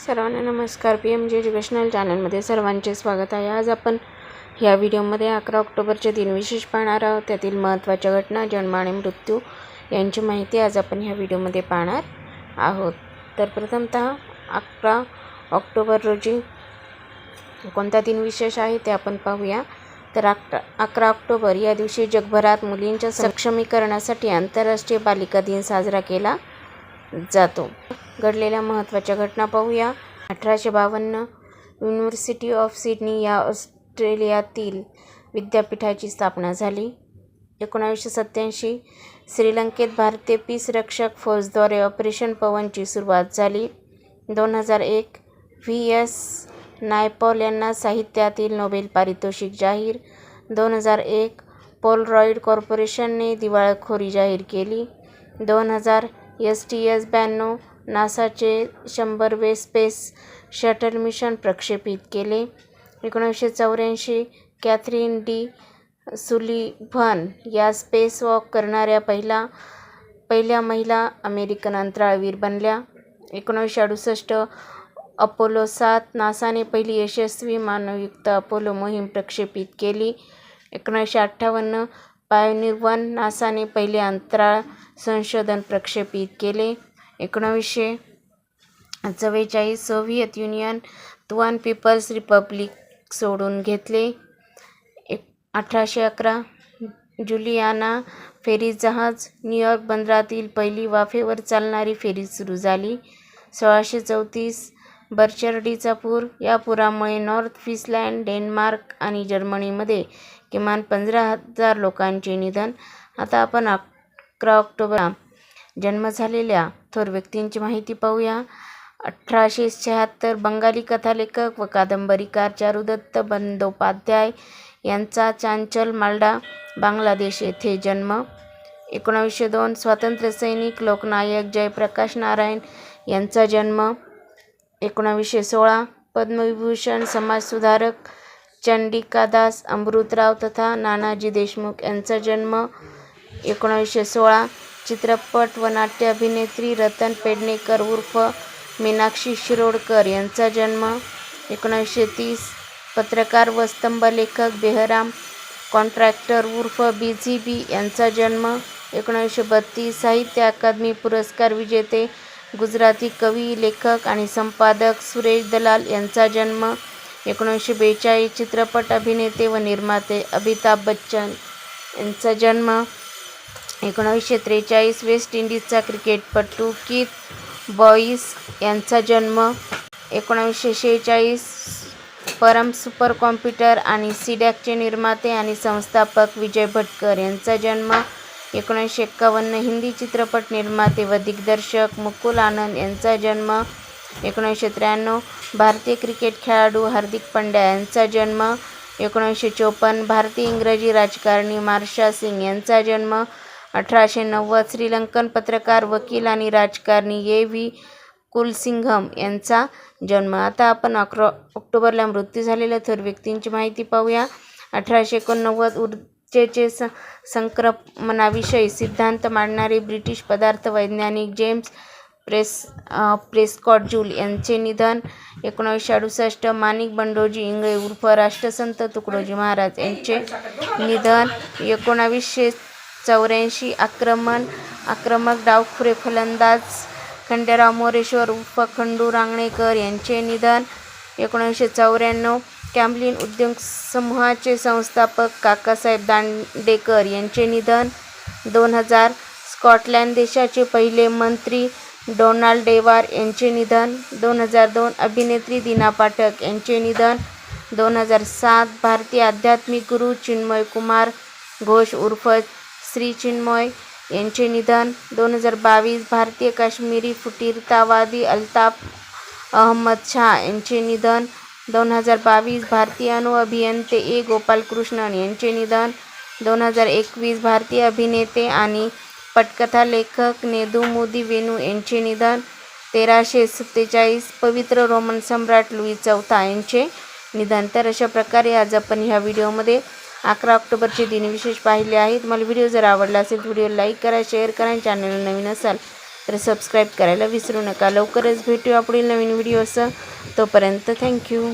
सर्वांना नमस्कार. P M G educational चॅनलमध्ये सर्वांचे स्वागत आहे. आज आपण ह्या व्हिडिओमध्ये अकरा ऑक्टोबरचे दिनविशेष पाहणार आहोत. त्यातील महत्त्वाच्या घटना जन्म आणि मृत्यू यांची माहिती आज आपण ह्या व्हिडिओमध्ये पाहणार आहोत. तर प्रथमतः अकरा ऑक्टोबर रोजी कोणता दिनविशेष आहे ते आपण पाहूया. तर अकरा अकरा ऑक्टोबर या दिवशी जगभरात मुलींच्या सक्षमीकरणासाठी आंतरराष्ट्रीय बालिका दिन साजरा केला जातो. घडलेल्या महत्त्वाच्या घटना पाहूया. अठराशे बावन्न युनिव्हर्सिटी ऑफ सिडनी या ऑस्ट्रेलियातील विद्यापीठाची स्थापना झाली. एकोणावीसशे सत्त्याऐंशी श्रीलंकेत भारतीय पीस रक्षक फौजद्वारे ऑपरेशन पवनची सुरुवात झाली. दोन हजार एक व्ही एस नायपॉल यांना साहित्यातील नोबेल पारितोषिक जाहीर. दोन हजार एक पोलरॉईड कॉर्पोरेशनने दिवाळखोरी जाहीर केली. दोन हजार एस टी एस ब्याण्णव नासाचे शंभरवे स्पेस शटल मिशन प्रक्षेपित केले. एकोणीसशे चौऱ्याऐंशी कॅथरीन डी सुलिव्हन या स्पेस वॉक करणाऱ्या पहिला पहिल्या महिला अमेरिकन अंतराळवीर बनल्या. एकोणीसशे अडुसष्ट अपोलो सात नासाने पहिली यशस्वी मानवयुक्त अपोलो मोहीम प्रक्षेपित केली. एकोणीसशे अठ्ठावन्न पायोनिर वन नासाने पहिले अंतराळ संशोधन प्रक्षेपित केले. एकोणावीसशे चव्वेचाळीस सोव्हिएत युनियन तुआन पीपल्स रिपब्लिक सोडून घेतले. एक अठराशे अकरा जुलियाना फेरी जहाज न्यूयॉर्क बंदरातील पहिली वाफेवर चालणारी फेरी सुरू झाली. सोळाशे चौतीस बर्चर्डीचा पूर या पुरामुळे नॉर्थ फिसलँड डेन्मार्क आणि जर्मनीमध्ये किमान पंधरा हजार लोकांचे निधन. आता आपण अकरा ऑक्टोबर जन्म झालेल्या थोर व्यक्तींची माहिती पाहूया. अठराशे शहात्तर बंगाली कथालेखक व कादंबरीकार चारुदत्त बंदोपाध्याय यांचा चांचल मालडा बांगलादेश येथे जन्म. एकोणावीसशे दोन स्वातंत्र्यसैनिक लोकनायक जयप्रकाश नारायण यांचा जन्म. एकोणावीसशे सोळा पद्मविभूषण समाजसुधारक चंडिकादास अमृतराव तथा नानाजी देशमुख यांचा जन्म. एकोणावीसशे सोळा चित्रपट व नाट्य अभिनेत्री रतन पेडणेकर उर्फ मीनाक्षी शिरोडकर यांचा जन्म एकोणीसशे तीस. पत्रकार व स्तंभलेखक बेहराम कॉन्ट्रॅक्टर उर्फ बी झी बी यांचा जन्म एकोणीसशे बत्तीस. साहित्य अकादमी पुरस्कार विजेते गुजराती कवी लेखक आणि संपादक सुरेश दलाल यांचा जन्म एकोणीसशे बेचाळीस. चित्रपट अभिनेते व निर्माते अमिताभ बच्चन यांचा जन्म एकोणीसशे त्रेचाळीस वेस्ट इंडिजचा क्रिकेटपटू कीथ बॉईस यांचा जन्म एकोणावीसशे शेहेचाळीस परम सुपर कॉम्प्युटर आणि सीडॅकचे निर्माते आणि संस्थापक विजय भटकर यांचा जन्म एकोणीसशे एक्कावन्न हिंदी चित्रपट निर्माते व दिग्दर्शक मुकुल आनंद यांचा जन्म एकोणीसशे त्र्याण्णव भारतीय क्रिकेट खेळाडू हार्दिक पंड्या यांचा जन्म एकोणीसशे चोपन्न भारतीय इंग्रजी राजकारणी मार्शा सिंग यांचा जन्म अठराशे नव्वद श्रीलंकन पत्रकार वकील आणि राजकारणी ए व्ही कुलसिंघम यांचा जन्म. आता आपण अकरा ऑक्टोबरला मृत्यू झालेल्या थोर व्यक्तींची माहिती पाहूया. अठराशे एकोणनव्वद ऊर्जेचे स संक्रमणाविषयी सिद्धांत मांडणारे ब्रिटिश पदार्थ वैज्ञानिक जेम्स प्रेस प्रेस्कॉट जूल यांचे निधन. एकोणीसशे अडुसष्ट माणिक बंडोजी इंगळे उर्फ राष्ट्रसंत तुकडोजी महाराज यांचे निधन. एकोणावीसशे चौऱ्याऐंशी आक्रमण आक्रमक डावखुरे फलंदाज खंडेराव मोरेश्वर उर्फ खंडू रांगणेकर यांचे निधन. एकोणीसशे चौऱ्याण्णव कॅम्लिन उद्योग समूहाचे संस्थापक काकासाहेब दांडेकर यांचे निधन. दोन हजार स्कॉटलँड देशाचे पहिले मंत्री डोनाल्ड डेवार यांचे निधन. दोन हजार दोन अभिनेत्री दीना पाठक यांचे निधन. दोन हजार सात भारतीय आध्यात्मिक गुरु चिन्मय कुमार घोष उर्फ श्री चिन्मय यांचे निधन. दोन हजार बावीस भारतीय काश्मीरी फुटीरतावादी अल्ताफ अहमद शाह यांचे निधन. दोन हजार बावीस भारतीय अभियंते ए. गोपालकृष्णन यांचे निधन. दोन हजार एकवीस भारतीय अभिनेते आणि पटकथा लेखक नेदू मोदी वेणू यांचे निधन. तेराशे सत्तेचाळीस पवित्र रोमन सम्राट लुई चौथा यांचे निधन. तर अशा प्रकारे आज आपण ह्या व्हिडिओमध्ये अकरा ऑक्टोबरचे दिनविशेष पाहिले आहेत. मला व्हिडिओ जर आवडला असेल तर व्हिडिओ लाईक करा शेअर करा आणि चॅनल नवीन असाल तर सबस्क्राईब करायला विसरू नका. लवकरच भेटू पुढील नवीन व्हिडिओ असं तोपर्यंत थँक्यू.